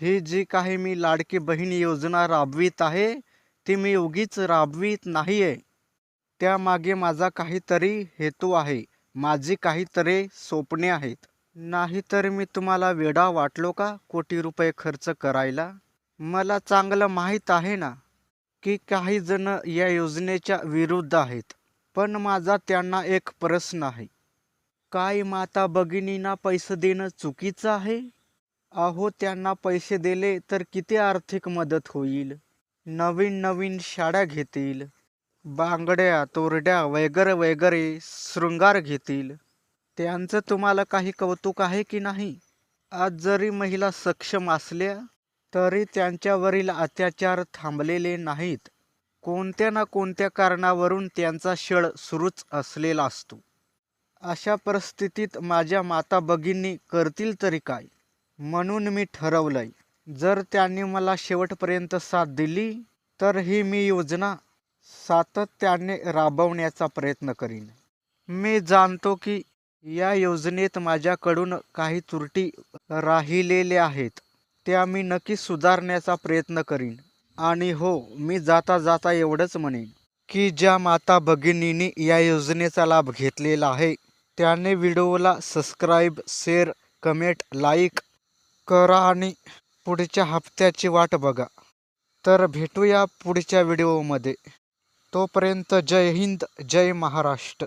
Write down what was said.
ही जी काही मी लाडकी बहीण योजना राबवीत आहे ती मी उगीच राबवीत नाही आहे त्यामागे माझा काहीतरी हेतू आहे. माझी काहीतरी स्वप्ने आहेत. नाहीतर मी तुम्हाला वेडा वाटलो का कोटी रुपये खर्च करायला? मला चांगलं माहीत आहे ना की काही जण या योजनेच्या विरुद्ध आहेत पण माझा त्यांना एक प्रश्न आहे. काय माता भगिनींना पैसे देणं चुकीचं आहे? अहो त्यांना पैसे दिले तर किती आर्थिक मदत होईल? नवीन नवीन शाळा घेतील बांगड्या तोरड्या वगैरे वगैरे शृंगार घेतील. त्यांचं तुम्हाला काही कौतुक आहे की नाही? आज जरी महिला सक्षम असल्या तरी त्यांच्यावरील अत्याचार थांबलेले नाहीत. कोणत्या ना कोणत्या कारणावरून त्यांचा छळ सुरूच असलेला असतो. अशा परिस्थितीत माझ्या माता भगिनी करतील तरी काय? म्हणून मी ठरवलंय. जर त्यांनी मला शेवटपर्यंत साथ दिली तर ही मी योजना सातत्याने राबवण्याचा प्रयत्न करीन. मी जाणतो की या योजनेत माझ्याकडून काही त्रुटी राहिलेल्या आहेत त्या मी नक्की सुधारण्याचा प्रयत्न करीन. आणि हो मी जाता जाता एवढंच म्हणेन की ज्या माता भगिनींनी या योजनेचा लाभ घेतलेला आहे त्याने व्हिडिओला सबस्क्राईब शेअर कमेंट लाईक करा आणि पुढच्या हप्त्याची वाट बघा. तर भेटूया पुढच्या व्हिडिओमध्ये. तोपर्यंत जय हिंद जय महाराष्ट्र.